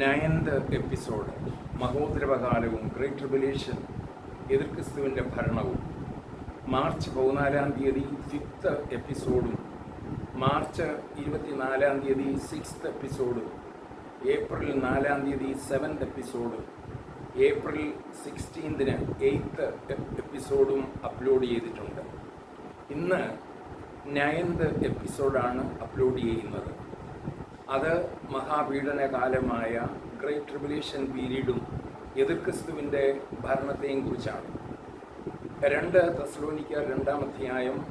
Ninth episode മഹോദരവകാലവും great tribulation എതിർ ക്രിസ്തുവിന്റെ ഭരണവും. മാർച്ച് പതിനാലാം തീയതി ഫിഫ്ത്ത് എപ്പിസോഡും മാർച്ച് ഇരുപത്തിനാലാം തീയതി സിക്സ്ത് എപ്പിസോഡും ഏപ്രിൽ നാലാം തീയതി സെവൻത് എപ്പിസോഡും ഏപ്രിൽ സിക്സ്റ്റീൻതിന് എയ്ത്ത് എപ്പിസോഡും അപ്ലോഡ് ചെയ്തിട്ടുണ്ട്. ഇന്ന് നയൻത് എപ്പിസോഡാണ് അപ്ലോഡ് ചെയ്യുന്നത്. അത് മഹാപീഡന കാലമായ ഗ്രേറ്റ് ട്രിബുലേഷൻ പീരീഡും എതിർ ക്രിസ്തുവിന്റെ ഭരണത്തെയും കുറിച്ചാണ്. രണ്ട് തസ്ലോനിക്ക രണ്ടാം അധ്യായം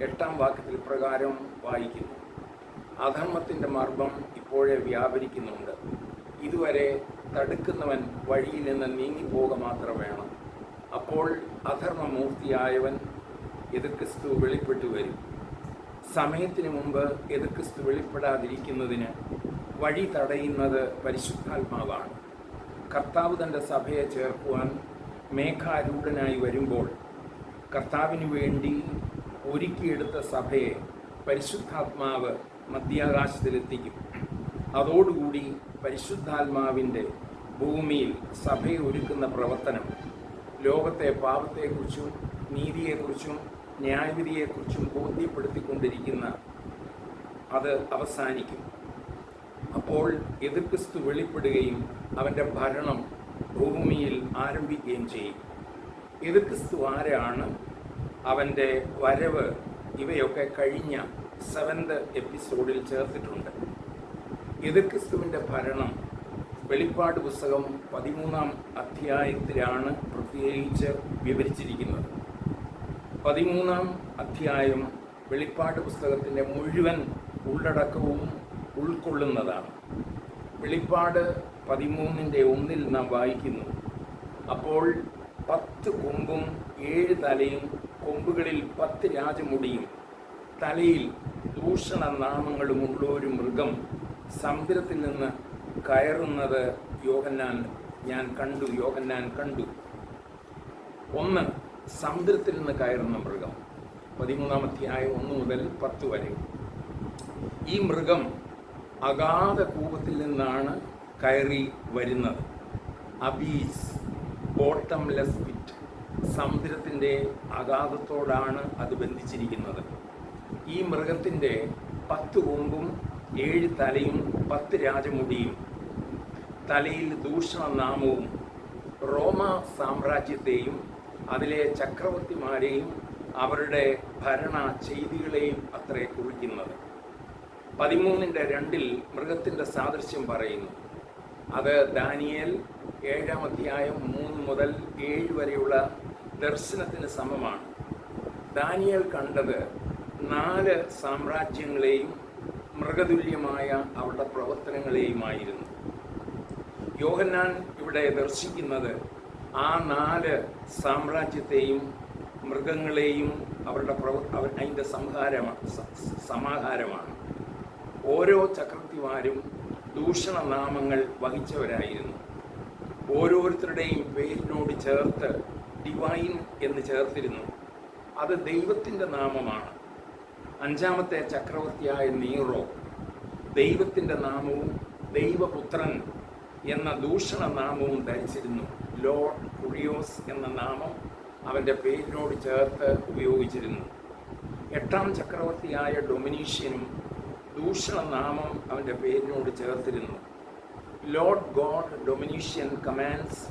എട്ടാം വാക്യത്തിൽ പ്രകാരം വായിക്കുന്നു. അധർമ്മത്തിന്റെ മർമ്മം ഇപ്പോഴേ വ്യാപരിക്കുന്നുണ്ട്. ഇതുവരെ തടുക്കുന്നവൻ വഴിയിൽ നിന്ന് നീങ്ങിപ്പോക മാത്രം വേണം. അപ്പോൾ അധർമ്മമൂർത്തിയായവൻ എതിർ ക്രിസ്തു വെളിപ്പെട്ടു വരും. സമയത്തിന് മുമ്പ് എതിർ ക്രിസ്തു വെളിപ്പെടാതിരിക്കുന്നതിന് വഴി തടയുന്നത് പരിശുദ്ധാത്മാവാണ്. കർത്താവ് തന്റെ സഭയെ ചേർക്കുവാൻ മേഘാരൂഢനായി വരുമ്പോൾ കർത്താവിന് വേണ്ടി ഒരുക്കിയെടുത്ത സഭയെ പരിശുദ്ധാത്മാവ് മധ്യാകാശത്തിലെത്തിക്കും. അതോടുകൂടി പരിശുദ്ധാത്മാവിന്റെ ഭൂമിയിൽ സഭയെ ഒരുക്കുന്ന പ്രവർത്തനം ലോകത്തെ പാപത്തെക്കുറിച്ചും നീതിയെക്കുറിച്ചും ന്യായവിധിയെക്കുറിച്ചും ബോധ്യപ്പെടുത്തിക്കൊണ്ടിരിക്കുന്ന അത് അവസാനിക്കും. അപ്പോൾ എതിർക്രിസ്തു വെളിപ്പെടുകയും അവന്റെ ഭരണം ഭൂമിയിൽ ആരംഭിക്കുകയും ചെയ്യും. എതിർക്രിസ്തു ആരാണ്? അവന്റെ വരവ് ഇവയൊക്കെ കഴിഞ്ഞ സെവൻത് എപ്പിസോഡിൽ ചേർത്തിട്ടുണ്ട്. എതിർക്രിസ്തുവിന്റെ ഭരണം വെളിപ്പാട് പുസ്തകം പതിമൂന്നാം അധ്യായത്തിലാണ് പ്രത്യേകിച്ച് വിവരിച്ചിരിക്കുന്നത്. പതിമൂന്നാം അധ്യായം വെളിപ്പാട് പുസ്തകത്തിന്റെ മുഴുവൻ ഉള്ളടക്കവും ഉൾക്കൊള്ളുന്നതാണ്. വെളിപ്പാട് പതിമൂന്നിന്റെ ഒന്നിൽ നാം വായിക്കുന്നു. അപ്പോൾ പത്ത് കൊമ്പും ഏഴ് തലയും കൊമ്പുകളിൽ പത്ത് രാജമുടിയും തലയിൽ ദൂഷണ നാമങ്ങളുമുള്ള ഒരു മൃഗം സമുദ്രത്തിൽ നിന്ന് കയറുന്നത് യോഹന്നാൻ ഞാൻ കണ്ടു യോഹന്നാൻ കണ്ടു. ഒന്ന് സമുദ്രത്തിൽ നിന്ന് കയറുന്ന മൃഗം. പതിമൂന്നാമത്തെയായ ഒന്ന് മുതൽ പത്ത് വരെ. ഈ മൃഗം അഗാധ കൂപത്തിൽ നിന്നാണ് കയറി വരുന്നത്. അബീസ് ബോട്ടംലെസ് പിറ്റ് സമുദ്രത്തിന്റെ അഗാധത്തോടാണ് അത് ബന്ധിച്ചിരിക്കുന്നത്. ഈ മൃഗത്തിന്റെ പത്ത് കൊമ്പും ഏഴ് തലയും പത്ത് രാജമുടിയും തലയിൽ ദൂഷണനാമവും റോമ സാമ്രാജ്യത്തെയും അതിലെ ചക്രവർത്തിമാരെയും അവരുടെ ഭരണ ചെയ്തികളെയും അത്രേ കുറിക്കുന്നത്. പതിമൂന്നിന്റെ രണ്ടിൽ മൃഗത്തിന്റെ സാദൃശ്യം പറയുന്നു. അത് ദാനിയൽ ഏഴാം അധ്യായം മൂന്ന് മുതൽ ഏഴ് വരെയുള്ള ദർശനത്തിന് സമമാണ്. ദാനിയൽ കണ്ടത് നാല് സാമ്രാജ്യങ്ങളെയും മൃഗതുല്യമായ അവരുടെ പ്രവർത്തനങ്ങളെയുമായിരുന്നു. യോഹന്നാൻ ഇവിടെ ദർശിക്കുന്നത് ആ നാല് സാമ്രാജ്യത്തെയും മൃഗങ്ങളെയും അവരുടെ പ്രവ അതിന്റെ സംഹാരമാണ് സമാഹാരമാണ്. ഓരോ ചക്രവർത്തിമാരും ദൂഷണനാമങ്ങൾ വഹിച്ചവരായിരുന്നു. ഓരോരുത്തരുടെയും പേരിനോട് ചേർത്ത് ഡിവൈൻ എന്ന് ചേർത്തിരുന്നു. അത് ദൈവത്തിന്റെ നാമമാണ്. അഞ്ചാമത്തെ ചക്രവർത്തിയായ നീറോ ദൈവത്തിന്റെ നാമവും ദൈവപുത്രൻ എന്ന ദൂഷണ നാമവും ധരിച്ചിരുന്നു. ലോർഡ് കുറിയോസ് എന്ന നാമം അവന്റെ പേരിനോട് ചേർത്ത് ഉപയോഗിച്ചിരുന്നു. എട്ടാം ചക്രവർത്തിയായ ഡൊമിനീഷ്യനും ദൂഷണ നാമം അവന്റെ പേരിനോട് ചേർത്തിരുന്നു. ലോർഡ് ഗോഡ് ഡൊമിനീഷ്യൻ കമാൻഡ്സ്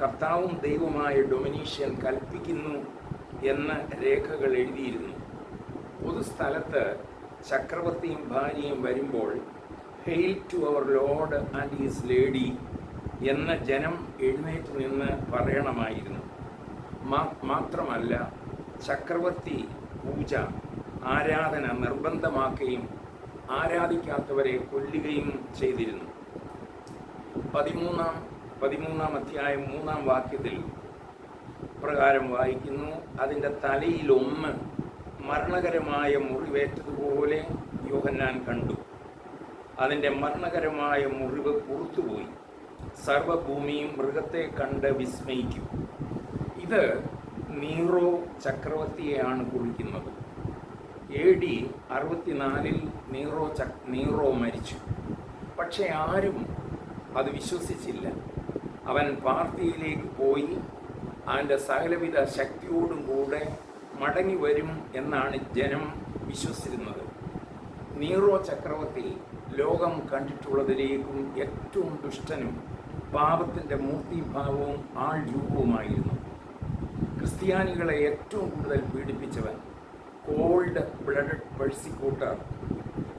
കർത്താവും ദൈവമായ ഡൊമിനീഷ്യൻ കൽപ്പിക്കുന്നു എന്ന രേഖകൾ എഴുതിയിരുന്നു. പൊതുസ്ഥലത്ത് ചക്രവർത്തിയും ഭാര്യയും വരുമ്പോൾ hail to our lord and his lady എന്ന ജനം എഴുന്നേറ്റ് നിന്ന് പറയണമായിരുന്നു. മാത്രമല്ല ചക്രവർത്തി പൂജ ആരാധന നിർബന്ധമാക്കുകയും ആരാധിക്കാത്തവരെ കൊല്ലുകയും ചെയ്തിരുന്നു. പതിമൂന്നാം പതിമൂന്നാം അധ്യായം മൂന്നാം വാക്യത്തിൽ പ്രകാരം വായിക്കുന്നു അതിന്റെ തലയിലൊന്ന് മരണകരമായ മുറിവേറ്റതുപോലെ യോഹന്നാൻ കണ്ടു. അതിന്റെ മരണകരമായ മുറിവ് പുറത്തുപോയി. സർവഭൂമിയും മൃഗത്തെ കണ്ട് വിസ്മയിക്കും. ഇത് നീറോ ചക്രവർത്തിയെയാണ് കുറിക്കുന്നത്. എ ഡി അറുപത്തിനാലിൽ നീറോ ചക് നീറോ മരിച്ചു. പക്ഷെ ആരും അത് വിശ്വസിച്ചില്ല. അവൻ പാർട്ടിയിലേക്ക് പോയി അവന്റെ സകലവിധ ശക്തിയോടും കൂടെ മടങ്ങി വരും എന്നാണ് ജനം വിശ്വസിച്ചിരുന്നത്. നീറോ ചക്രവർത്തി ലോകം കണ്ടിട്ടുള്ളതിലേക്കും ഏറ്റവും ദുഷ്ടനും പാപത്തിന്റെ മൂർത്തിഭാവവും ആൾ രൂപവുമായിരുന്നു ക്രിസ്ത്യാനികളെ ഏറ്റവും കൂടുതൽ പീഡിപ്പിച്ചവൻ കോൾഡ് ബ്ലഡഡ് പെഴ്സിക്യൂട്ടർ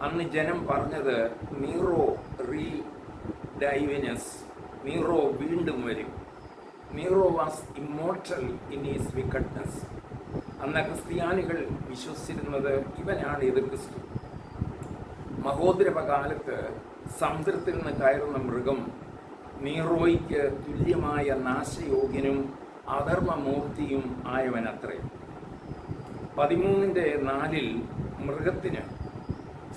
അന്ന് ജനം പറഞ്ഞത് നീറോ റീ ഡൈവിനസ് നീറോ വീണ്ടും വരും. Nero was immortal in his wickedness. അന്ന് ക്രിസ്ത്യാനികൾ വിശ്വസിച്ചിരുന്നത് ഇവനാണ് എതിർ ക്രിസ്തു മഹോദരവ കാലത്ത് സമുദ്രത്തിൽ നിന്ന് കയറുന്ന മൃഗം നീറോയ്ക്ക് തുല്യമായ നാശയോഗ്യനും അധർമ്മമൂർത്തിയും ആയവനത്രേ. പതിമൂന്നിന്റെ നാലിൽ മൃഗത്തിന്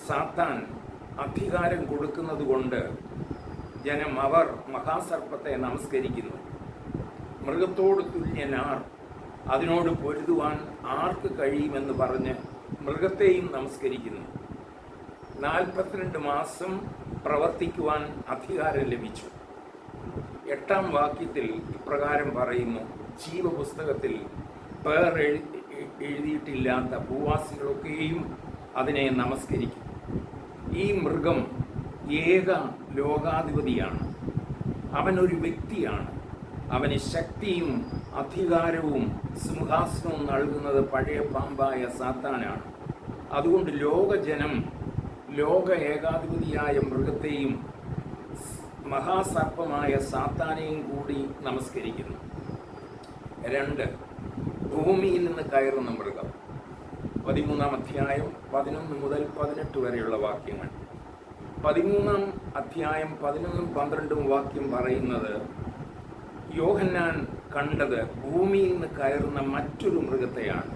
സാത്താൻ അധികാരം കൊടുക്കുന്നത് കൊണ്ട് ജനം അവർ മഹാസർപ്പത്തെ നമസ്കരിക്കുന്നു. മൃഗത്തോട് തുല്യനാർ അതിനോട് പൊരുതുവാൻ ആർക്ക് കഴിയുമെന്ന് പറഞ്ഞ് മൃഗത്തെയും നമസ്കരിക്കുന്നു. നാൽപ്പത്തിരണ്ട് മാസം പ്രവർത്തിക്കുവാൻ അധികാരം ലഭിച്ചു. എട്ടാം വാക്യത്തിൽ ഇപ്രകാരം പറയുന്നു. ജീവപുസ്തകത്തിൽ പേർ എഴു- എഴുതിയിട്ടില്ലാത്ത ഭൂവാസികളൊക്കെയും അതിനെ നമസ്കരിക്കും. ഈ മൃഗം ഏക ലോകാധിപതിയാണ്. അവനൊരു വ്യക്തിയാണ്. അവന് ശക്തിയും അധികാരവും സിംഹാസനവും നൽകുന്നത് പഴയ പാമ്പായ സാത്താനാണ്. അതുകൊണ്ട് ലോകജനം ലോക ഏകാധിപതിയായ മൃഗത്തെയും മഹാസർപ്പമായ സാത്താനെയും കൂടി നമസ്കരിക്കുന്നു. രണ്ട് ഭൂമിയിൽ നിന്ന് കയറുന്ന മൃഗം പതിമൂന്നാം അധ്യായം പതിനൊന്ന് മുതൽ പതിനെട്ട് വരെയുള്ള വാക്യങ്ങൾ. പതിമൂന്നാം അധ്യായം പതിനൊന്നും പന്ത്രണ്ടും വാക്യം പറയുന്നത് യോഹന്നാൻ കണ്ടത് ഭൂമിയിൽ നിന്ന് കയറുന്ന മറ്റൊരു മൃഗത്തെയാണ്.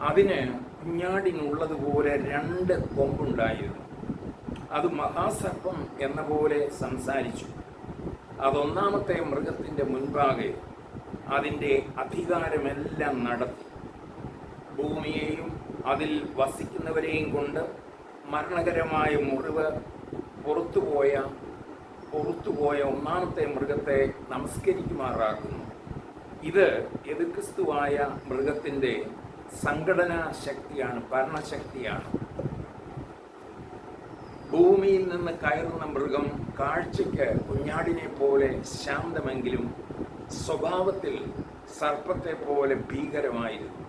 അതിന് കുഞ്ഞാടിനുള്ളതുപോലെ രണ്ട് കൊമ്പുണ്ടായിരുന്നു. അത് മഹാസർപ്പം എന്ന പോലെ സംസാരിച്ചു. അതൊന്നാമത്തെ മൃഗത്തിന്റെ മുൻപാകെ അതിന്റെ അധികാരമെല്ലാം നടത്തി. ഭൂമിയെയും അതിൽ വസിക്കുന്നവരെയും കൊണ്ട് മരണകരമായ മുറിവ് പുറത്തുപോയ പുറത്തുപോയ ഒന്നാമത്തെ മൃഗത്തെ നമസ്കരിക്കുമാറാക്കുന്നു. ഇത് എതിർക്രിസ്തുവായ മൃഗത്തിന്റെ സംഘടനാ ശക്തിയാണ് ഭരണശക്തിയാണ്. ഭൂമിയിൽ നിന്ന് കയറുന്ന മൃഗം കാഴ്ചയ്ക്ക് കുഞ്ഞാടിനെ പോലെ ശാന്തമെങ്കിലും സ്വഭാവത്തിൽ സർപ്പത്തെ പോലെ ഭീകരമായിരുന്നു.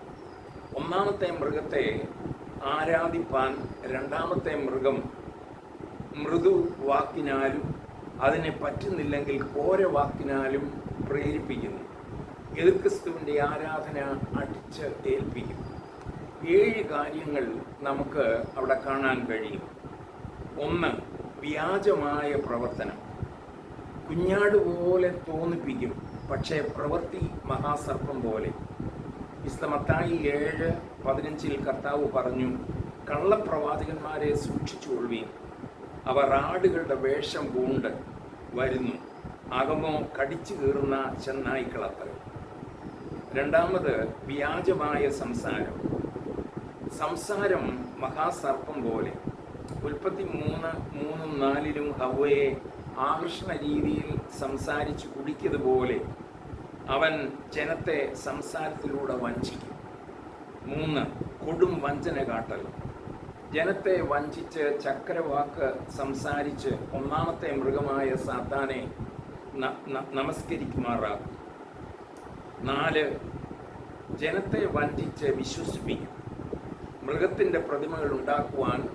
ഒന്നാമത്തെ മൃഗത്തെ ആരാധിപ്പാൻ രണ്ടാമത്തെ മൃഗം മൃദു വാക്കിനാലും അതിനെ പറ്റുന്നില്ലെങ്കിൽ ഘോര വാക്കിനാലും പ്രേരിപ്പിക്കുന്നു. എതിർക്രിസ്തുവിന്റെ ആരാധന അടിച്ച് ഏൽപ്പിക്കും. ഏഴ് കാര്യങ്ങൾ നമുക്ക് അവിടെ കാണാൻ കഴിയും. ഒന്ന് വ്യാജമായ പ്രവർത്തനം. കുഞ്ഞാട് പോലെ തോന്നിപ്പിക്കും പക്ഷേ പ്രവൃത്തി മഹാസർപ്പം പോലെ. ഇസ്ലമത്തായി ഏഴ് പതിനഞ്ചിൽ കർത്താവ് പറഞ്ഞു കള്ളപ്രവാചകന്മാരെ സൂക്ഷിച്ചുകൊള്ളുകയും അവർ ആടുകളുടെ വേഷം പൂണ്ട് വരുന്നു. അകമോ കടിച്ചു കീറുന്ന ചെന്നായ്ക്കളത്ര. രണ്ടാമത് വ്യാജമായ സംസാരം. സംസാരം മഹാസർപ്പം പോലെ. ഉൽപ്പത്തി മൂന്ന് മൂന്നും നാലിലും ഹവയെ ആകർഷണ രീതിയിൽ സംസാരിച്ച് കുടിക്കതുപോലെ അവൻ ജനത്തെ സംസാരത്തിലൂടെ വഞ്ചിക്കും. മൂന്ന് കൊടും വഞ്ചന കാട്ടൽ. ജനത്തെ വഞ്ചിച്ച് ചക്രവാക്ക് സംസാരിച്ച് ഒന്നാമത്തെ മൃഗമായ സാത്താനെ നമസ്കരിക്കുമാറാക്കും. നാല് ജനത്തെ വഞ്ചിച്ച് വിശ്വസിപ്പിക്കും. മൃഗത്തിന്റെ പ്രതിമകൾ ഉണ്ടാക്കുവാൻ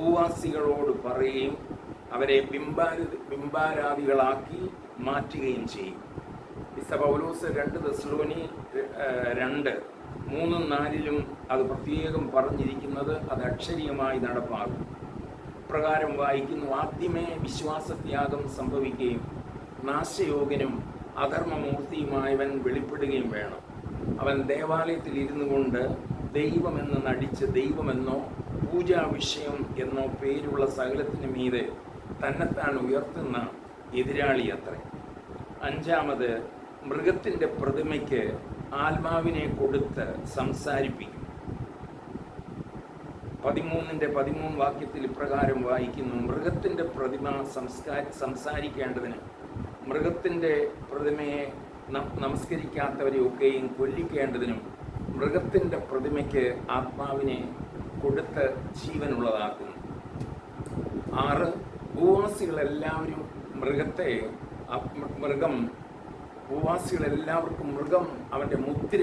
ഭൂവാസികളോട് പറയുകയും അവരെ ബിംബാര ബിംബാരാധികളാക്കി മാറ്റുകയും ചെയ്യും. വിസ പൗലോസ് രണ്ട് ദസ്ലോനി രണ്ട്. മൂന്നും നാലിലും അത് പ്രത്യേകം പറഞ്ഞിരിക്കുന്നത് അത് അക്ഷരീയമായി നടപ്പാകും പ്രകാരം വായിക്കുന്നു ആദ്യമേ വിശ്വാസത്യാഗം സംഭവിക്കുകയും നാശയോഗനും അധർമ്മമൂർത്തിയുമായവൻ വെളിപ്പെടുകയും വേണം. അവൻ ദേവാലയത്തിൽ ഇരുന്നു കൊണ്ട് ദൈവമെന്ന് നടിച്ച് ദൈവമെന്നോ പൂജാ വിഷയം എന്നോ പേരുള്ള സകലത്തിന് മീതെ തന്നെത്താൻ ഉയർത്തുന്ന എതിരാളി അത്ര. അഞ്ചാമത് മൃഗത്തിന്റെ പ്രതിമയ്ക്ക് ആത്മാവിനെ കൊടുത്ത് സംസാരിപ്പിക്കും. പതിമൂന്നിന്റെ പതിമൂന്ന് വാക്യത്തിൽ ഇപ്രകാരം വായിക്കുന്നു. മൃഗത്തിന്റെ പ്രതിമ സംസ്കാ സംസാരിക്കേണ്ടതിന് മൃഗത്തിന്റെ പ്രതിമയെ നമസ്കരിക്കാത്തവരെ ഒക്കെയും കൊല്ലിക്കേണ്ടതിനും മൃഗത്തിന്റെ പ്രതിമയ്ക്ക് ആത്മാവിനെ കൊടുത്ത് ജീവനുള്ളതാക്കുന്നു. ആറ് ഭൂവാസികളെല്ലാവരും മൃഗത്തെ മൃഗം ഭൂവാസികളെല്ലാവർക്കും മൃഗം അവന്റെ മുദ്ര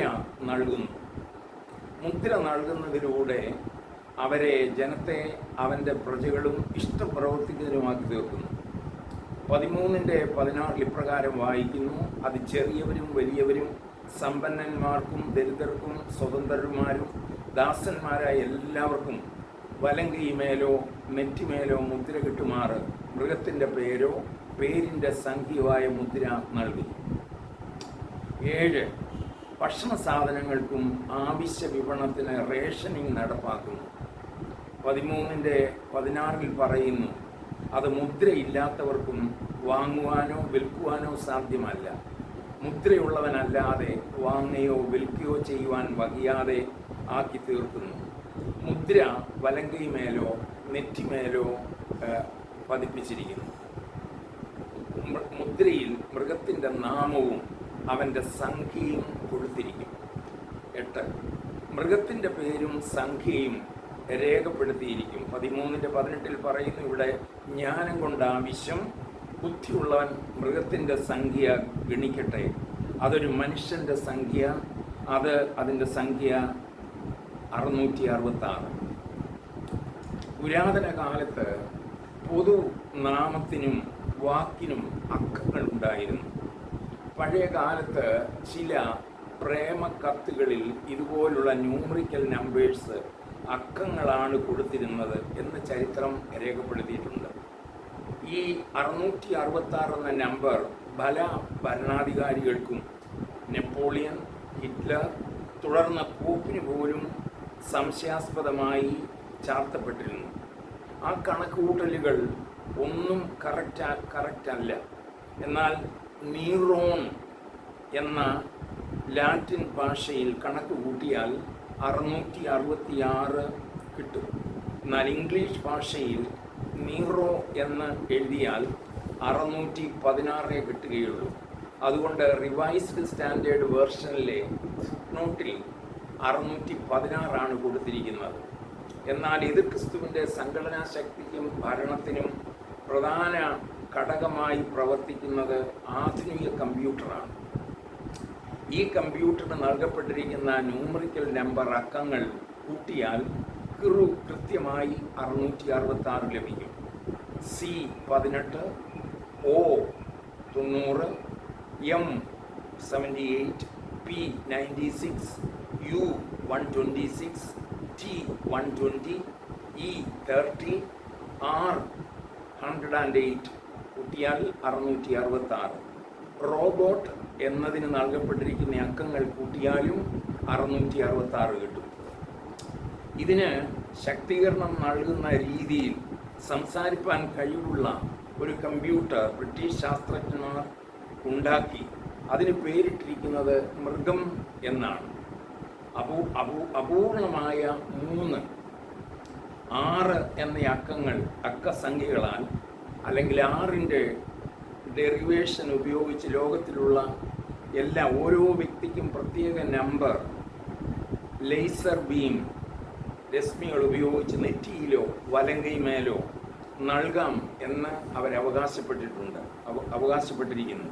നൽകുന്നു. മുദ്ര നൽകുന്നതിലൂടെ അവരെ ജനത്തെ അവന്റെ പ്രജകളും ഇഷ്ടപ്രവർത്തിക്കുന്നതിനുമാക്കി തീർക്കുന്നു. പതിമൂന്നിന്റെ പതിനാറിൽ ഇപ്രകാരം വായിക്കുന്നു അത് ചെറിയവരും വലിയവരും സമ്പന്നന്മാർക്കും ദരിദ്രർക്കും സ്വതന്ത്രന്മാരും ദാസന്മാരായ എല്ലാവർക്കും വലങ്കൈമേലോ നെറ്റിമേലോ മുദ്ര കിട്ടുമാറ്. മൃഗത്തിന്റെ പേരോ പേരിന്റെ സംഖ്യവായ മുദ്ര നൽകി. ഏഴ്. ഭക്ഷണ സാധനങ്ങൾക്കും ആവശ്യ വിപണത്തിന് റേഷനിങ് നടപ്പാക്കുന്നു. പതിമൂന്നിന്റെ പതിനാറിൽ പറയുന്നു അത് മുദ്രയില്ലാത്തവർക്കും വാങ്ങുവാനോ വിൽക്കുവാനോ സാധ്യമല്ല. മുദ്രയുള്ളവനല്ലാതെ വാങ്ങുകയോ വിൽക്കുകയോ ചെയ്യുവാൻ വകിയാതെ ആക്കി തീർക്കുന്നു. മുദ്ര വലങ്കൈമേലോ നെറ്റിമേലോ പതിപ്പിച്ചിരിക്കുന്നു. മുദ്രയിൽ മൃഗത്തിന്റെ നാമവും അവന്റെ സംഖ്യയും കൊടുത്തിരിക്കും എട്ട്. മൃഗത്തിന്റെ പേരും സംഖ്യയും രേഖപ്പെടുത്തിയിരിക്കും. പതിമൂന്നിന്റെ പതിനെട്ടിൽ പറയുന്നു ഇവിടെ ജ്ഞാനം കൊണ്ട് ആവശ്യം ബുദ്ധിയുള്ളവൻ മൃഗത്തിന്റെ സംഖ്യ ഗണിക്കട്ടെ. അതൊരു മനുഷ്യന്റെ സംഖ്യ അത് അതിന്റെ സംഖ്യ അറുന്നൂറ്റി അറുപത്താറ് പുരാതന കാലത്ത് പൊതു നാമത്തിനും വാക്കിനും അക്കങ്ങൾ ഉണ്ടായിരുന്നു. പഴയ കാലത്ത് ചില പ്രേമ കത്തുകളിൽ ഇതുപോലുള്ള ന്യൂമറിക്കൽ നമ്പേഴ്സ് അക്കങ്ങളാണ് കൊടുത്തിരുന്നത് എന്ന് ചരിത്രം രേഖപ്പെടുത്തിയിട്ടുണ്ട്. ഈ അറുന്നൂറ്റി അറുപത്തി ആറ് എന്ന നമ്പർ പല ഭരണാധികാരികൾക്കും നെപ്പോളിയൻ ഹിറ്റ്ലർ തുടർന്ന പോപ്പിന് പോലും സംശയാസ്പദമായി ചാർത്തപ്പെട്ടിരുന്നു. ആ കണക്കുകൂട്ടലുകൾ ഒന്നും കറക്റ്റ് കറക്റ്റ് അല്ല. എന്നാൽ നീറോൺ എന്ന ലാറ്റിൻ ഭാഷയിൽ കണക്ക് കൂട്ടിയാൽ അറുന്നൂറ്റി അറുപത്തിയാറ് കിട്ടും. എന്നാൽ ഇംഗ്ലീഷ് ഭാഷയിൽ നീറോ എന്ന് എഴുതിയാൽ അറുന്നൂറ്റി പതിനാറേ കിട്ടുകയുള്ളൂ. അതുകൊണ്ട് റിവൈസ്ഡ് സ്റ്റാൻഡേർഡ് വേർഷനിലെ നോട്ടിൽ അറുന്നൂറ്റി പതിനാറാണ് കൊടുത്തിരിക്കുന്നത്. എന്നാൽ ഇത് ക്രിസ്തുവിന്റെ സംഘടനാ ശക്തിക്കും ഭരണത്തിനും പ്രധാന ഘടകമായി പ്രവർത്തിക്കുന്നത് ആധുനിക കമ്പ്യൂട്ടറാണ്. ഈ കമ്പ്യൂട്ടറിന് നൽകപ്പെട്ടിരിക്കുന്ന ന്യൂമറിക്കൽ നമ്പർ അക്കങ്ങൾ കൂട്ടിയാൽ കിറു കൃത്യമായി അറുന്നൂറ്റി അറുപത്തി ആറ് ലഭിക്കും. സി പതിനെട്ട് ഒ തൊണ്ണൂറ് M seventy eight P ninety six U one twenty six T one twenty E thirty R hundred and eight കൂട്ടിയാൽ അറുന്നൂറ്റി അറുപത്തി ആറ് റോബോട്ട് എന്നതിന് നൽകപ്പെട്ടിരിക്കുന്ന അക്കങ്ങൾ കൂട്ടിയാലും അറുന്നൂറ്റി അറുപത്തി ആറ് കിട്ടും. ഇതിന് ശക്തീകരണം നൽകുന്ന രീതിയിൽ സംസാരിപ്പാൻ കഴിവുള്ള ഒരു കമ്പ്യൂട്ടർ ബ്രിട്ടീഷ് ശാസ്ത്രജ്ഞന്മാർ ഉണ്ടാക്കി. അതിന് പേരിട്ടിരിക്കുന്നത് മൃഗം എന്നാണ്. അപൂ അപൂ അപൂർണമായ മൂന്ന് ആറ് എന്ന അക്കങ്ങൾ അക്കസംഖ്യകളാൽ അല്ലെങ്കിൽ ആറിന്റെ ഡെറിവേഷൻ ഉപയോഗിച്ച് ലോകത്തിലുള്ള എല്ലാ ഓരോ വ്യക്തിക്കും പ്രത്യേക നമ്പർ ലേസർ ബീം രശ്മികൾ ഉപയോഗിച്ച് നെറ്റിയിലോ വലങ്കൈമേലോ നൽകാം എന്ന് അവർ അവകാശപ്പെട്ടിട്ടുണ്ട് അവ- അവകാശപ്പെട്ടിരിക്കുന്നു.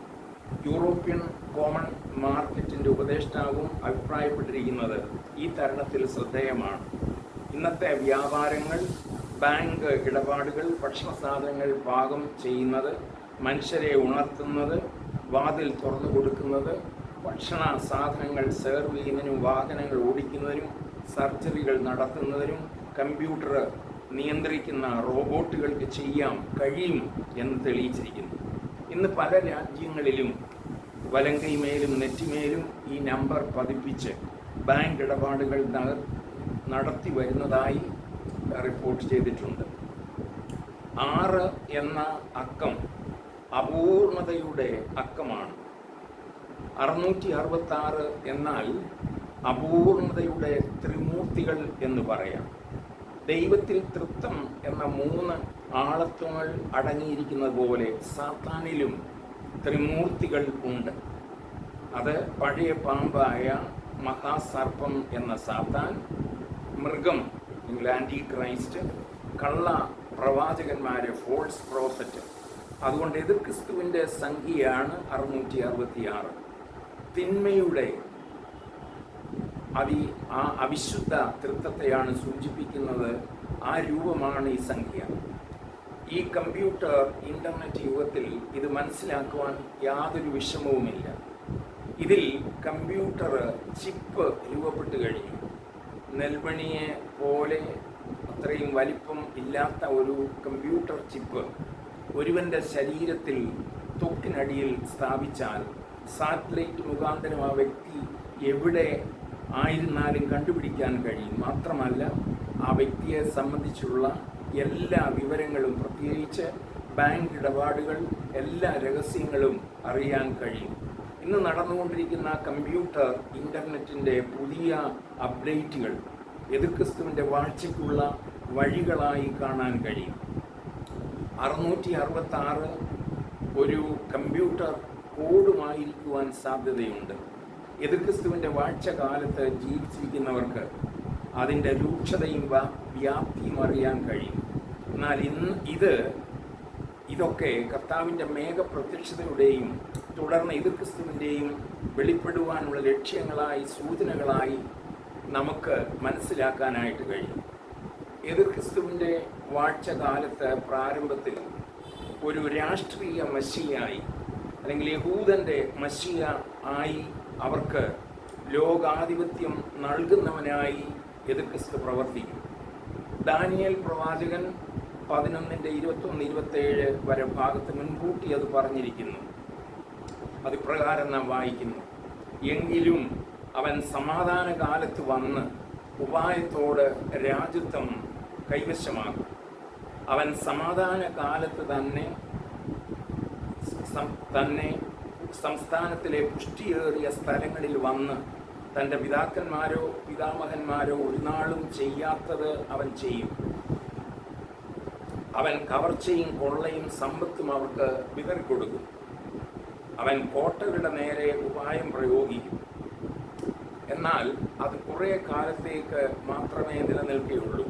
യൂറോപ്യൻ കോമൺ മാർക്കറ്റിന്റെ ഉപദേഷ്ടാവും അഭിപ്രായപ്പെട്ടിരിക്കുന്നത് ഈ തരണത്തിൽ ശ്രദ്ധേയമാണ്. ഇന്നത്തെ വ്യാപാരങ്ങൾ ബാങ്ക് ഇടപാടുകൾ ഭക്ഷണ സാധനങ്ങൾ പാകം ചെയ്യുന്നത് മനുഷ്യരെ ഉണർത്തുന്നത് വാതിൽ തുറന്നു കൊടുക്കുന്നത് ഭക്ഷണ സാധനങ്ങൾ സെർവ് ചെയ്യുന്നതിനും വാഹനങ്ങൾ ഓടിക്കുന്നതിനും സർജറികൾ നടത്തുന്നതിനും കമ്പ്യൂട്ടർ നിയന്ത്രിക്കുന്ന റോബോട്ടുകൾക്ക് ചെയ്യാം കഴിയും എന്ന് തെളിയിച്ചിരിക്കുന്നു. ഇന്ന് പല രാജ്യങ്ങളിലും വലങ്കൈമേലും നെറ്റിമേലും ഈ നമ്പർ പതിപ്പിച്ച് ബാങ്ക് ഇടപാടുകൾ നടത്തി വരുന്നതായി റിപ്പോർട്ട് ചെയ്തിട്ടുണ്ട്. ആറ് എന്ന അക്കം അപൂർണതയുടെ അക്കമാണ്. അറുന്നൂറ്റി അറുപത്തി എന്നാൽ അപൂർണതയുടെ ത്രിമൂർത്തികൾ എന്ന് പറയാം. ദൈവത്തിൽ തൃത്വം എന്ന മൂന്ന് ആളത്വങ്ങൾ അടങ്ങിയിരിക്കുന്നത് പോലെ സാത്താനിലും ത്രിമൂർത്തികൾ ഉണ്ട്. അത് പഴയ പാമ്പായ മഹാസർപ്പം എന്ന സാത്താൻ മൃഗം ആന്റി ക്രൈസ്റ്റ് കള്ള പ്രവാചകന്മാരെ ഫോൾസ് പ്രോഫറ്റ്. അതുകൊണ്ട് എതിർ ക്രിസ്തുവിന്റെ സംഖ്യയാണ് അറുന്നൂറ്റി അറുപത്തിയാറ്. തിന്മയുടെ അതി ആ അവിശുദ്ധ തൃത്വത്തെയാണ് സൂചിപ്പിക്കുന്നത്. ആ രൂപമാണ് ഈ സംഖ്യ. ഈ കമ്പ്യൂട്ടർ ഇന്റർനെറ്റ് യുഗത്തിൽ ഇത് മനസ്സിലാക്കുവാൻ യാതൊരു വിഷമവുമില്ല. ഇതിൽ കമ്പ്യൂട്ടർ ചിപ്പ് രൂപപ്പെട്ട് കഴിഞ്ഞു. നെൽമണിയെ പോലെ അത്രയും വലിപ്പം ഇല്ലാത്ത ഒരു കമ്പ്യൂട്ടർ ചിപ്പ് ഒരുവന്റെ ശരീരത്തിൽ തൊക്കിനടിയിൽ സ്ഥാപിച്ചാൽ സാറ്റലൈറ്റ് മുഖാന്തരം ആ വ്യക്തി എവിടെ ആയിരുന്നാലും കണ്ടുപിടിക്കാൻ കഴിയും. മാത്രമല്ല ആ വ്യക്തിയെ സംബന്ധിച്ചുള്ള എല്ലാ വിവരങ്ങളും പ്രത്യേകിച്ച് ബാങ്ക് ഇടപാടുകൾ എല്ലാ രഹസ്യങ്ങളും അറിയാൻ കഴിയും. ഇന്ന് നടന്നുകൊണ്ടിരിക്കുന്ന കമ്പ്യൂട്ടർ ഇന്റർനെറ്റിന്റെ പുതിയ അപ്ഡേറ്റുകൾ എതിർക്രിസ്തുവിന്റെ വാഴ്ചയ്ക്കുള്ള വഴികളായി കാണാൻ കഴിയും. അറുന്നൂറ്റി അറുപത്തി ഒരു കമ്പ്യൂട്ടർ കോഡുമായിരിക്കുവാൻ സാധ്യതയുണ്ട്. എതിർക്രിസ്തുവിന്റെ വാഴ്ച കാലത്ത് ജീവിച്ചിരിക്കുന്നവർക്ക് അതിന്റെ രൂക്ഷതയും വ്യാപ്തിയും അറിയാൻ കഴിയും. എന്നാൽ ഇന്ന് ഇത് ഇതൊക്കെ കർത്താവിന്റെ മേഘപ്രത്യക്ഷതയുടെയും തുടർന്ന് എതിർക്രിസ്തുവിന്റെയും വെളിപ്പെടുവാനുള്ള ലക്ഷ്യങ്ങളായി സൂചനകളായി നമുക്ക് മനസ്സിലാക്കാനായിട്ട് കഴിയും. എതിർക്രിസ്തുവിന്റെ വാഴ്ച കാലത്ത് പ്രാരംഭത്തിൽ ഒരു രാഷ്ട്രീയ മശിയായി അല്ലെങ്കിൽ യഹൂദന്റെ മഷിയ ആയി അവർക്ക് ലോകാധിപത്യം നൽകുന്നവനായി എതിർക്രിസ്തു പ്രവർത്തിക്കും. ദാനിയൽ പ്രവാചകൻ പതിനൊന്നിന്റെ ഇരുപത്തൊന്ന് ഇരുപത്തേഴ് വരെ ഭാഗത്ത് മുൻകൂട്ടി അത് പറഞ്ഞിരിക്കുന്നു. അത് ഇപ്രകാരം നാം വായിക്കുന്നു. എങ്കിലും അവൻ സമാധാന കാലത്ത് വന്ന് ഉപായത്തോട് രാജ്യത്വം കൈവശമാകും അവൻ സമാധാന കാലത്ത് തന്നെ തന്നെ സംസ്ഥാനത്തിലെ പുഷ്ടിയേറിയ സ്ഥലങ്ങളിൽ വന്ന് തന്റെ പിതാക്കന്മാരോ പിതാമഹന്മാരോ ഒരു നാളും ചെയ്യാത്തത് അവൻ ചെയ്യും. അവൻ കവർച്ചയും കൊള്ളയും സമ്പത്തും അവർക്ക് വിതറിക്കൊടുക്കും അവൻ കോട്ടകളുടെ നേരെ ഉപായം പ്രയോഗിക്കും. എന്നാൽ അത് കുറേ കാലത്തേക്ക് മാത്രമേ നിലനിൽക്കുകയുള്ളൂ.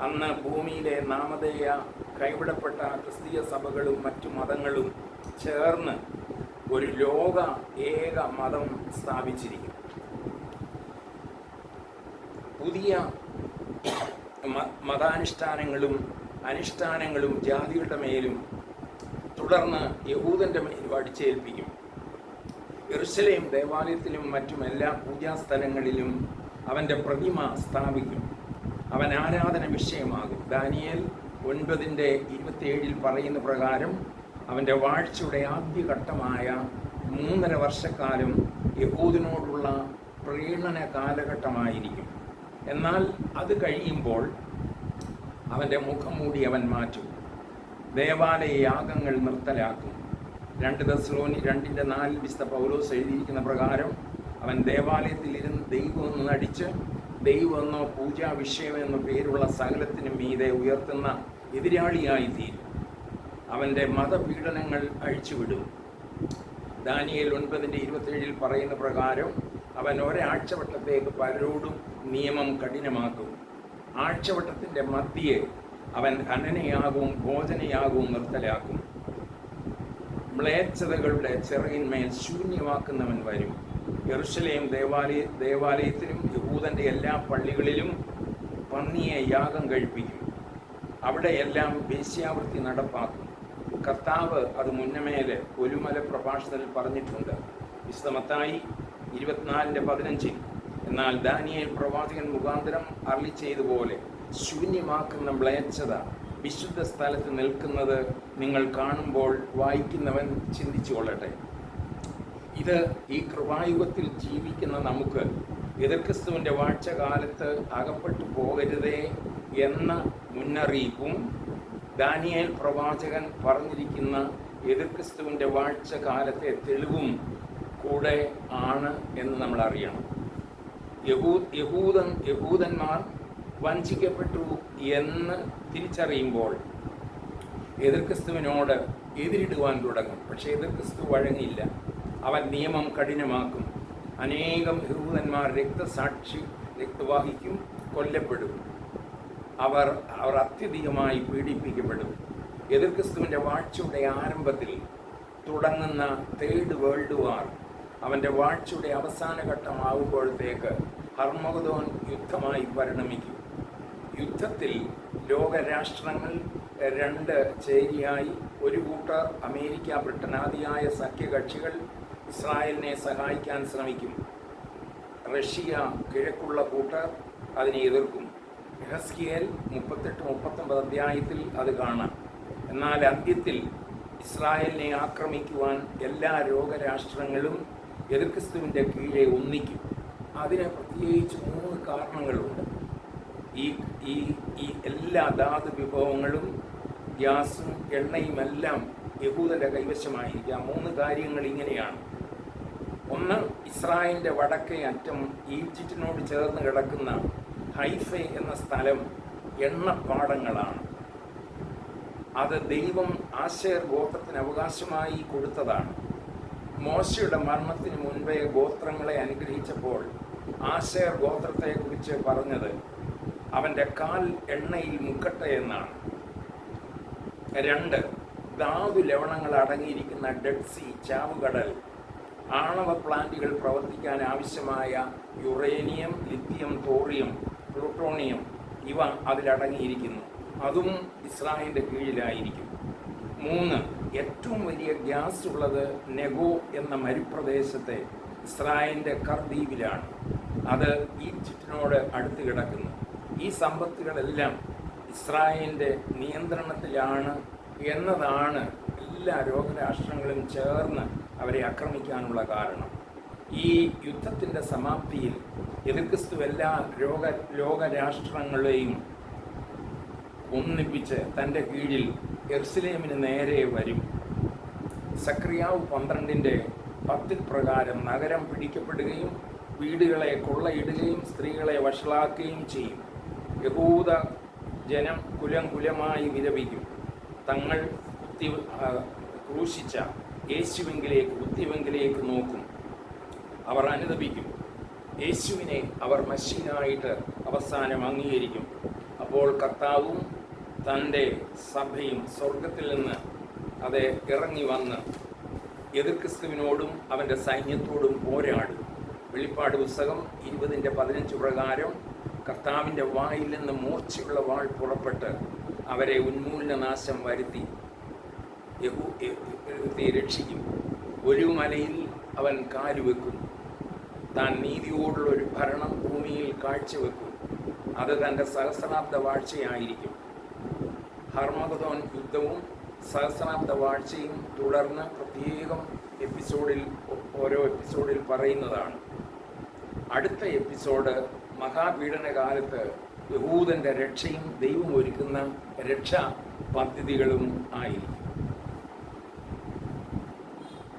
അന്ന് ഭൂമിയിലെ നാമധേയ കൈവിടപ്പെട്ട ക്രിസ്തീയ സഭകളും മറ്റു മതങ്ങളും ചേർന്ന് ഒരു ലോക ഏക മതം സ്ഥാപിച്ചിരിക്കും പുതിയ മതാനുഷ്ഠാനങ്ങളും അനുഷ്ഠാനങ്ങളും ജാതികളുടെ മേലും തുടർന്ന് യഹൂദന്റെ മേലും അടിച്ചേൽപ്പിക്കും. എറുസലേം ദേവാലയത്തിലും മറ്റും എല്ലാ പൂജാസ്ഥലങ്ങളിലും അവന്റെ പ്രതിമ സ്ഥാപിക്കും. അവൻ ആരാധന വിഷയമാകും. ദാനിയൽ ഒൻപതിന്റെ ഇരുപത്തിയേഴിൽ പറയുന്ന പ്രകാരം അവന്റെ വാഴ്ചയുടെ ആദ്യഘട്ടമായ മൂന്നര വർഷക്കാലം യഹൂദിനോടുള്ള പ്രീണന കാലഘട്ടമായിരിക്കും. എന്നാൽ അത് കഴിയുമ്പോൾ അവന്റെ മുഖം മൂടി അവൻ മാറ്റും. ദേവാലയ യാഗങ്ങൾ നിർത്തലാക്കും. രണ്ട് ദസ്ലോനി രണ്ടിന്റെ നാലിൽ വിശുദ്ധ പൗലോസ് എഴുതിയിരിക്കുന്ന പ്രകാരം അവൻ ദേവാലയത്തിൽ ഇരുന്ന് ദൈവമെന്ന് നടിച്ച് ദൈവമെന്നോ പൂജാ വിഷയമെന്നോ പേരുള്ള സകലത്തിനും മീതെ ഉയർത്തുന്ന എതിരാളിയായി തീരും അവന്റെ മതപീഡനങ്ങൾ അഴിച്ചുവിടും. ദാനിയൽ ഒൻപതിന്റെ ഇരുപത്തേഴിൽ പറയുന്ന പ്രകാരം അവൻ ഒരാഴ്ചവട്ടത്തേക്ക് പലരോടും നിയമം കഠിനമാക്കും. ആഴ്ചവട്ടത്തിന്റെ മത്തിയെ അവൻ ഹനനയാകവും ഭോജനയാകവും നിർത്തലാക്കും. മ്ലേച്ഛതകളുടെ ചെറിയന്മേൽ ശൂന്യമാക്കുന്നവൻ വരും. യറുഷലേം ദേവാലയ ദേവാലയത്തിലും യഹൂദന്റെ എല്ലാ പള്ളികളിലും പന്നിയെ യാഗം കഴിപ്പിക്കും. അവിടെയെല്ലാം വേശ്യാവൃത്തി നടപ്പാക്കും. കർത്താവ് അത് മുന്നമേലെ ഒരുമല പ്രഭാഷണത്തിൽ പറഞ്ഞിട്ടുണ്ട്. വിശദമത്തായി ഇരുപത്തിനാലിന്റെ പതിനഞ്ചിൽ എന്നാൽ ദാനിയേൽ പ്രവാചകൻ മുഖാന്തരം അർളി ചെയ്തതുപോലെ ശൂന്യമാക്കുന്ന മ്ലേച്ഛത വിശുദ്ധ സ്ഥലത്ത് നിൽക്കുന്നത് നിങ്ങൾ കാണുമ്പോൾ വായിക്കുന്നവൻ ചിന്തിച്ചു കൊള്ളട്ടെ. ഇത് ഈ കൃപായുഗത്തിൽ ജീവിക്കുന്ന നമുക്ക് എതിർക്രിസ്തുവിന്റെ വാഴ്ച കാലത്ത് അകപ്പെട്ടു പോകരുതേ എന്ന മുന്നറിയിപ്പും ദാനിയേൽ പ്രവാചകൻ പറഞ്ഞിരിക്കുന്ന എതിർക്രിസ്തുവിന്റെ വാഴ്ച കാലത്തെ തെളിവും കൂടെ ആണ് എന്ന് നമ്മൾ അറിയണം. യഹൂ യഹൂദൻ യഹൂദന്മാർ വഞ്ചിക്കപ്പെട്ടു എന്ന് തിരിച്ചറിയുമ്പോൾ എതിർ ക്രിസ്തുവിനോട് എതിരിടുവാൻ തുടങ്ങും. പക്ഷേ എതിർ ക്രിസ്തു വഴങ്ങിയില്ല. അവൻ നിയമം കഠിനമാക്കും. അനേകം യഹൂദന്മാർ രക്തസാക്ഷി രക്തവാഹിക്കും കൊല്ലപ്പെടും. അവർ അവർ അത്യധികമായി പീഡിപ്പിക്കപ്പെടും. എതിർ ക്രിസ്തുവിന്റെ വാഴ്ചയുടെ ആരംഭത്തിൽ തുടങ്ങുന്ന തേർഡ് വേൾഡ് വാർ അവന്റെ വാഴ്ചയുടെ അവസാന ഘട്ടമാകുമ്പോഴത്തേക്ക് ഹർമഗദോൻ യുദ്ധമായി പരിണമിക്കും. യുദ്ധത്തിൽ ലോകരാഷ്ട്രങ്ങൾ രണ്ട് ചേരിയായി ഒരു കൂട്ടർ അമേരിക്ക ബ്രിട്ടനാദിയായ സഖ്യകക്ഷികൾ ഇസ്രായേലിനെ സഹായിക്കാൻ ശ്രമിക്കും. റഷ്യ കിഴക്കുള്ള കൂട്ടർ അതിനെ എതിർക്കും. ഹസ്കിയേൽ മുപ്പത്തെട്ട് മുപ്പത്തൊമ്പത് അധ്യായത്തിൽ അത് കാണാം. എന്നാൽ അന്ത്യത്തിൽ ഇസ്രായേലിനെ ആക്രമിക്കുവാൻ എല്ലാ രോഗരാഷ്ട്രങ്ങളും എതിർക്രിസ്തുവിന്റെ കീഴെ ഒന്നിക്കും. അതിന് പ്രത്യേകിച്ച് മൂന്ന് കാരണങ്ങളുണ്ട്. ഈ ഈ ഈ എല്ലാ ധാതു വിഭവങ്ങളും ഗ്യാസും എണ്ണയുമെല്ലാം യഹൂദന്റെ കൈവശമായിരിക്കുക ആ മൂന്ന് കാര്യങ്ങൾ ഇങ്ങനെയാണ്. ഒന്ന് ഇസ്രായേലിന്റെ വടക്കേ അറ്റം ഈജിപ്തിനോട് ചേർന്ന് കിടക്കുന്ന ഹൈഫെ എന്ന സ്ഥലം എണ്ണപ്പാടങ്ങളാണ്. അത് ദൈവം ആശയർ ഗോത്രത്തിന് അവകാശമായി കൊടുത്തതാണ്. മോശയുടെ മരണത്തിന് മുൻപേ ഗോത്രങ്ങളെ അനുഗ്രഹിച്ചപ്പോൾ ആശയർ ഗോത്രത്തെക്കുറിച്ച് പറഞ്ഞത് അവന്റെ കാൽ എണ്ണയിൽ മുക്കട്ടെ എന്നാണ്. രണ്ട് ധാതു ലവണങ്ങൾ അടങ്ങിയിരിക്കുന്ന ഡെഡ് സി ചാവുകടൽ ആണവ പ്ലാന്റുകൾ പ്രവർത്തിക്കാൻ ആവശ്യമായ യുറേനിയം ലിത്തിയം തോറിയം പ്ലൂട്ടോണിയം ഇവ അതിലടങ്ങിയിരിക്കുന്നു. അതും ഇസ്രായേലിന്റെ കീഴിലായിരിക്കും. മൂന്ന് ഏറ്റവും വലിയ ഗ്യാസ് ഉള്ളത് നെഗോ എന്ന മരുപ്രദേശത്തെ ഇസ്രായേലിന്റെ കർദ്വീപിലാണ് അത് ഈജിപ്തിനോട് അടുത്ത് കിടക്കുന്നു. ഈ സമ്പത്തുകളെല്ലാം ഇസ്രായേലിന്റെ നിയന്ത്രണത്തിലാണ് എന്നതാണ് എല്ലാ ലോകരാഷ്ട്രങ്ങളും ചേർന്ന് അവരെ ആക്രമിക്കാനുള്ള കാരണം. ഈ യുദ്ധത്തിന്റെ സമാപ്തിയിൽ എതിർക്രിസ്തു എല്ലാ ലോക ലോകരാഷ്ട്രങ്ങളെയും ഒന്നിപ്പിച്ച് തന്റെ കീഴിൽ എർസിലേമിന് നേരെ വരും. സക്രിയാവ് പന്ത്രണ്ടിന്റെ പത്തിൽ പ്രകാരം നഗരം പിടിക്കപ്പെടുകയും വീടുകളെ കൊള്ളയിടുകയും സ്ത്രീകളെ വഷളാക്കുകയും ചെയ്യും. യഹൂദ ജനം കുലം കുലമായി വിലപിക്കും തങ്ങൾ കുത്തി ക്രൂശിച്ച യേശുവെങ്കിലേക്ക് കുത്തിവെങ്കിലേക്ക് നോക്കും. അവർ അനുദപിക്കും. യേശുവിനെ അവർ മഷീനായിട്ട് അവസാനം അംഗീകരിക്കും. അപ്പോൾ കർത്താവും തന്റെ സഭയും സ്വർഗത്തിൽ നിന്ന് അത് ഇറങ്ങി വന്ന് എതിർ ക്രിസ്തുവിനോടും അവന്റെ സൈന്യത്തോടും പോരാടും. വെളിപ്പാട് പുസ്തകം ഇരുപതിന്റെ പതിനഞ്ച് പ്രകാരം കർത്താവിന്റെ വായിൽ നിന്ന് മൂർച്ചയുള്ള വാൾ പുറപ്പെട്ട് അവരെ ഉന്മൂലനാശം വരുത്തി. യഹു രക്ഷിക്കും. ഒരു മലയിൽ അവൻ കാലുവെക്കും. താൻ നീതിയോടുള്ള ഒരു ഭരണം ഭൂമിയിൽ കാഴ്ചവെക്കും. അത് തന്റെ സഹസ്രാബ്ദ വാഴ്ചയായിരിക്കും. ഹർമഗതോൻ യുദ്ധവും സഹസ്രാബ്ദ വാഴ്ചയും തുടർന്ന് പ്രത്യേകം എപ്പിസോഡിൽ ഓരോ എപ്പിസോഡിൽ പറയുന്നതാണ്. അടുത്ത എപ്പിസോഡ് മഹാപീഡന കാലത്ത് യഹൂദന്റെ രക്ഷയും ദൈവം ഒരുക്കുന്ന രക്ഷാ പദ്ധതികളും ആയിരിക്കും.